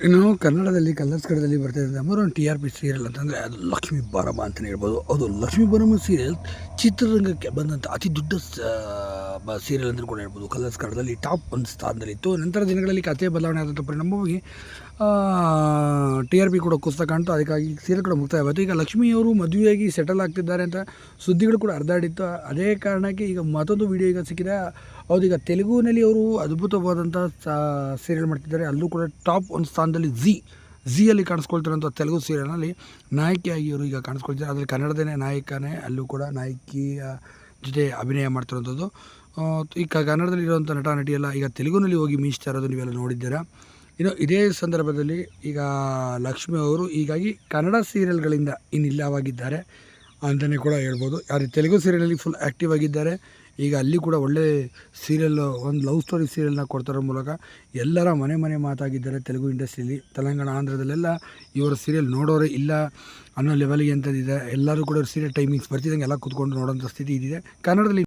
ಇನ್ನು ಕನ್ನಡದಲ್ಲಿ ಕಲರ್ಸ್ ಕನ್ನಡದಲ್ಲಿ ಬರ್ತಾ ಇದೆ number one T R P serial ಅಂತಂದರೆ ಅದು ಲಕ್ಷ್ಮೀ ಬರಮ ಅಂತಲೇ ಹೇಳ್ಬೋದು. ಅದು ಲಕ್ಷ್ಮೀ ಬರಮ ಸೀರಿಯಲ್ ಚಿತ್ರರಂಗಕ್ಕೆ ಬಂದಂಥ ಅತಿ ದೊಡ್ಡ ಸೀರಿಯಲ್ ಅಂತ ಕೂಡ ಹೇಳ್ಬೋದು. ಕಲರ್ಸ್ ಕನ್ನಡದಲ್ಲಿ ಟಾಪ್ ಒಂದು ಸ್ಥಾನದಲ್ಲಿತ್ತು. ನಂತರ ದಿನಗಳಲ್ಲಿ ಕಥೆ ಬದಲಾವಣೆ ಆದಂಥ ಪರಿಣಾಮವಾಗಿ ಟಿ ಆರ್ ಪಿ ಕೂಡ ಕುಸ್ತಾ ಕಾಣ್ತು. ಅದಕ್ಕಾಗಿ ಸೀರಿಯಲ್ ಕೂಡ ಮುಕ್ತಾಯವಾಯಿತು ಈಗ ಲಕ್ಷ್ಮಿಯವರು ಮದುವೆಯಾಗಿ ಸೆಟಲ್ ಆಗ್ತಿದ್ದಾರೆ ಅಂತ ಸುದ್ದಿಗಳು ಕೂಡ ಹರಿದಾಡಿತ್ತು ಅದೇ ಕಾರಣಕ್ಕೆ ಈಗ ಮತ್ತೊಂದು ವಿಡಿಯೋ ಈಗ ಸಿಕ್ಕಿದೆ. ಹೌದು, ಈಗ ತೆಲುಗುನಲ್ಲಿ ಅವರು ಅದ್ಭುತವಾದಂಥ ಸೀರಿಯಲ್ ಮಾಡ್ತಿದ್ದಾರೆ. ಅಲ್ಲೂ ಕೂಡ ಟಾಪ್ ಒಂದು ಸ್ಥಾನದಲ್ಲಿ ಝಿ ಝಿಯಲ್ಲಿ ಕಾಣಿಸ್ಕೊಳ್ತಿರೋಂಥ ತೆಲುಗು ಸೀರಿಯಲ್ನಲ್ಲಿ ನಾಯಕಿಯಾಗಿ ಇವರು ಈಗ ಕಾಣಿಸ್ಕೊಳ್ತಿದ್ದಾರೆ. ಅದರಲ್ಲಿ ಕನ್ನಡದೇ ನಾಯಕನೇ, ಅಲ್ಲೂ ಕೂಡ ನಾಯಕಿಯ ಜೊತೆ ಅಭಿನಯ ಮಾಡ್ತಿರೋಂಥದ್ದು ಈಗ ಕನ್ನಡದಲ್ಲಿ ಇರುವಂಥ ನಟ ನಟಿಯೆಲ್ಲ ಈಗ ತೆಲುಗುನಲ್ಲಿ ಹೋಗಿ ಮೀಸ್ತಾ ಇರೋದು ನೀವೆಲ್ಲ ನೋಡಿದ್ದೀರಾ? ಇನ್ನು ಇದೇ ಸಂದರ್ಭದಲ್ಲಿ ಈಗ ಲಕ್ಷ್ಮಿ ಅವರು ಹೀಗಾಗಿ ಕನ್ನಡ ಸೀರಿಯಲ್ಗಳಿಂದ ಇನ್ನಿಲ್ಲವಾಗಿದ್ದಾರೆ ಅಂತಲೇ ಕೂಡ ಹೇಳ್ಬೋದು. ಯಾರು ತೆಲುಗು ಸೀರಿಯಲಲ್ಲಿ ಫುಲ್ ಆ್ಯಕ್ಟಿವ್ ಆಗಿದ್ದಾರೆ. ಈಗ ಅಲ್ಲಿ ಕೂಡ ಒಳ್ಳೆ ಸೀರಿಯಲ್ ಒಂದು ಲವ್ ಸ್ಟೋರಿ ಸೀರಿಯಲ್ನ ಕೊಡ್ತಾರೋ ಮೂಲಕ ಎಲ್ಲರ ಮನೆ ಮನೆ ಮಾತಾಗಿದ್ದಾರೆ ತೆಲುಗು ಇಂಡಸ್ಟ್ರಿಯಲ್ಲಿ ತೆಲಂಗಾಣ, ಆಂಧ್ರದಲ್ಲೆಲ್ಲ ಇವರ ಸೀರಿಯಲ್ ನೋಡೋರೇ ಇಲ್ಲ ಅನ್ನೋ ಲೆವೆಲ್ಗೆ ಅಂಥದ್ದಿದೆ ಎಲ್ಲರೂ ಕೂಡ ಸೀರಿಯಲ್ ಟೈಮಿಂಗ್ಸ್ ಬರ್ತಿದ್ದಂಗೆ ಎಲ್ಲ ಕೂತ್ಕೊಂಡು ನೋಡೋಂಥ ಸ್ಥಿತಿ ಇದಿದೆ ಕನ್ನಡದಲ್ಲಿ